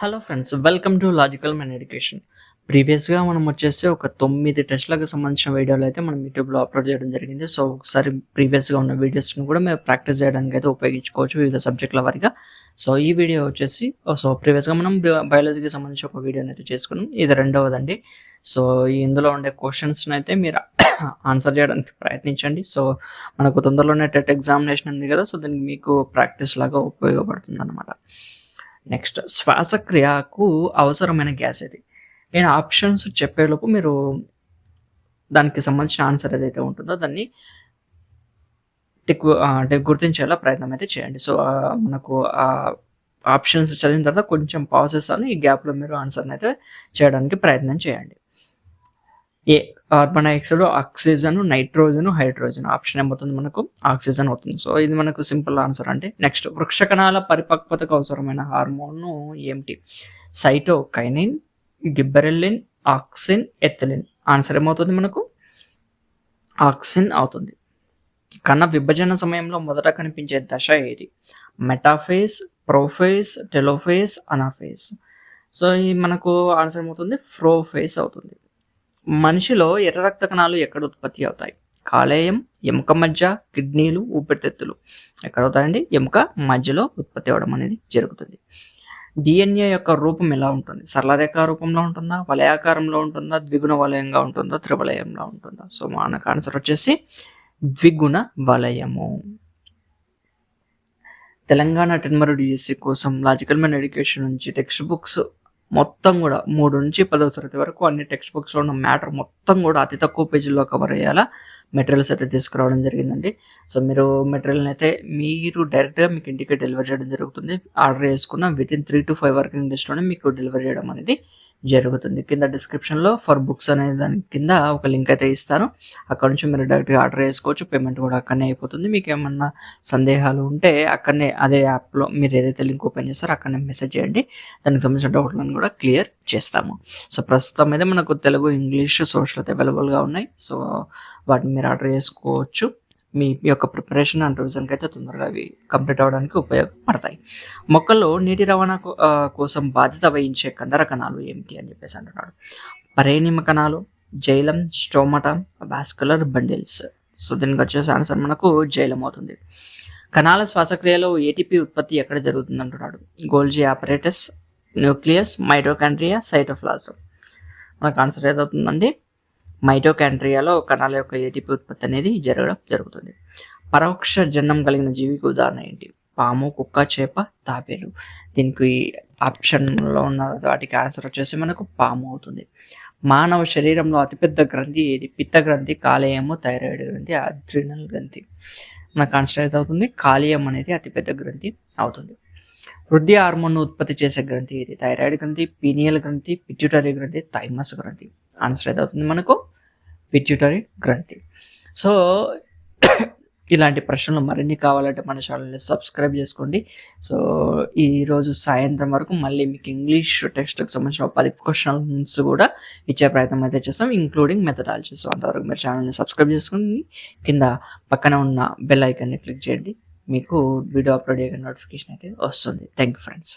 Hello friends welcome to logical men education ప్రీవియస్గా మనం వచ్చేసి ఒక తొమ్మిది టెస్ట్లకు సంబంధించిన వీడియోలు అయితే మనం యూట్యూబ్లో అప్లోడ్ చేయడం జరిగింది. సో ఒకసారి ప్రీవియస్గా ఉన్న వీడియోస్ని కూడా మేము ప్రాక్టీస్ చేయడానికి అయితే ఉపయోగించుకోవచ్చు వివిధ సబ్జెక్టుల వారిగా. సో ఈ వీడియో వచ్చేసి oh, సో ప్రీవియస్గా మనం బయాలజీకి సంబంధించి ఒక వీడియోని అయితే చేసుకున్నాం. ఇది రెండవదండి. సో ఇందులో ఉండే క్వశ్చన్స్ని అయితే మీరు ఆన్సర్ చేయడానికి ప్రయత్నించండి. సో మనకు తొందరలోనే టెట్ ఎగ్జామినేషన్ ఉంది కదా సో దీనికి మీకు ప్రాక్టీస్ లాగా ఉపయోగపడుతుంది అనమాట నెక్స్ట్ శ్వాసక్రియకు అవసరమైన గ్యాస్ ఇది. నేను ఆప్షన్స్ చెప్పేలోపు మీరు దానికి సంబంధించిన ఆన్సర్ ఏదైతే ఉంటుందో దాన్ని టిక్ అంటే గుర్తించేలా ప్రయత్నం అయితే చేయండి. సో మనకు ఆ ఆప్షన్స్ చదివిన తర్వాత కొంచెం పాసెస్ అని ఈ గ్యాప్లో మీరు ఆన్సర్ని అయితే చేయడానికి ప్రయత్నం చేయండి. A carbon dioxide oxygen nitrogen hydrogen. Option ఏమవుతుంది మనకు? ఆక్సిజన్ అవుతుంది. సో ఇది మనకు సింపుల్ ఆన్సర్ అంటే నెక్స్ట్ వృక్ష కణాల పరిపక్వతకు అవసరమైన హార్మోన్ ఏమిటి? Cytokinin gibberellin auxin ethylene. Answer ఏమవుతుంది మనకు? ఆక్సిన్ అవుతుంది. కణ విభజన సమయంలో మొదట కనిపించే దశ ఏది? Metaphase prophase telophase anaphase so ఈ మనకు ఆన్సర్ ఏమవుతుంది ఫ్రోఫేస్ అవుతుంది. మనిషిలో ఎర్ర రక్త కణాలు ఎక్కడ ఉత్పత్తి అవుతాయి? కాలేయం ఎముక మధ్య కిడ్నీలు ఊపిరితిత్తులు. ఎక్కడ అవుతాయండి? ఎముక మధ్యలో ఉత్పత్తి అవ్వడం అనేది జరుగుతుంది. డిఎన్ఏ యొక్క రూపం ఎలా ఉంటుంది? సరళరేఖ రూపంలో ఉంటుందా? వలయాకారంలో ఉంటుందా? ద్విగుణ వలయంగా ఉంటుందా? త్రివలయంలో ఉంటుందా? సో మనకు ఆన్సర్ వచ్చేసి ద్విగుణ వలయము. తెలంగాణ టెన్మరు డిఎస్సి కోసం లాజికల్ మెన్ ఎడ్యుకేషన్ నుంచి టెక్స్ట్ బుక్స్ మొత్తం కూడా మూడు నుంచి పదో తరగతి వరకు అన్ని టెక్స్ట్ బుక్స్లో ఉన్న మ్యాటర్ మొత్తం కూడా అతి తక్కువ పేజీల్లో కవర్ అయ్యేలా మెటీరియల్స్ అయితే తీసుకురావడం జరిగిందండి. సో మీరు మెటీరియల్ని అయితే మీరు డైరెక్ట్గా మీకు ఇంటికి డెలివరీ చేయడం జరుగుతుంది. ఆర్డర్ చేసుకున్న within three to five working డేస్లోనే మీకు డెలివరీ చేయడం అనేది జరుగుతుంది. కింద డిస్క్రిప్షన్లో ఫర్ బుక్స్ అనే దాని కింద ఒక లింక్ అయితే ఇస్తాను. అక్కడ నుంచి మీరు డైరెక్ట్గా ఆర్డర్ చేసుకోవచ్చు. పేమెంట్ కూడా అక్కడనే అయిపోతుంది. మీకు ఏమన్నా సందేహాలు ఉంటే అక్కడనే అదే యాప్లో మీరు ఏదైతే లింక్ ఓపెన్ చేస్తారో అక్కడనే మెసేజ్ చేయండి. దానికి సంబంధించిన డౌట్లను కూడా క్లియర్ చేస్తాము. సో ప్రస్తుతం అయితే మనకు తెలుగు ఇంగ్లీష్ సోషల్ అయితే అవైలబుల్గా ఉన్నాయి. సో వాటిని మీరు ఆర్డర్ చేసుకోవచ్చు. మీ యొక్క ప్రిపరేషన్ అండ్ రివిజన్కి అయితే తొందరగా అవి కంప్లీట్ అవ్వడానికి ఉపయోగపడతాయి. మొక్కల్లో నీటి రవాణా కోసం బాధ్యత వహించే కండర కణాలు ఏమిటి అని చెప్పేసి అంటున్నాడు. పరేనిమ కణాలు xylem stomata vascular bundles. So దీనికి వచ్చేసి ఆన్సర్ మనకు జైలం అవుతుంది. కణాల శ్వాసక్రియలో ఏటీపీ ఉత్పత్తి ఎక్కడ జరుగుతుంది అంటున్నాడు. Golgi apparatus nucleus mitochondria cytoplasm మనకు ఆన్సర్ ఏదవుతుందండి? మైటోకాండ్రియాలో కణాల యొక్క ఏటీపీ ఉత్పత్తి అనేది జరగడం జరుగుతుంది. పరోక్ష జన్మం కలిగిన జీవికి ఉదాహరణ ఏంటి? పాము కుక్క చేప తాబేలు. దీనికి ఆప్షన్లో ఉన్న వాటికి ఆన్సర్ వచ్చేసి మనకు పాము అవుతుంది. మానవ శరీరంలో అతిపెద్ద గ్రంథి ఏది? పిత్త గ్రంథి కాలేయము థైరాయిడ్ గ్రంథి అడ్రినల్ గ్రంథి. మనకు ఆన్సర్ అవుతుంది? కాలేయం అనేది అతిపెద్ద గ్రంథి అవుతుంది. వృద్ధి హార్మోన్ను ఉత్పత్తి చేసే గ్రంథి ఇది థైరాయిడ్ గ్రంథి పీనియల్ గ్రంథి పిట్యూటరీ గ్రంథి థైమస్ గ్రంథి. ఆన్సర్ అవుతుంది మనకు? పిట్యూటరీ గ్రంథి. సో ఇలాంటి ప్రశ్నలు మరిన్ని కావాలంటే మన ఛానల్ని సబ్స్క్రైబ్ చేసుకోండి. సో ఈరోజు సాయంత్రం వరకు మళ్ళీ మీకు ఇంగ్లీష్ టెక్స్ట్కి సంబంధించిన పది క్వశ్చన్స్ కూడా ఇచ్చే ప్రయత్నం అయితే చేస్తాం ఇంక్లూడింగ్ మెథడాలజీ. సో అంతవరకు మీరు ఛానల్ని సబ్స్క్రైబ్ చేసుకుని కింద పక్కన ఉన్న బెల్ ఐకాన్ని క్లిక్ చేయండి. మీకు వీడియో అప్లోడ్ చేయగా నోటిఫికేషన్ అయితే వస్తుంది. Thank you friends.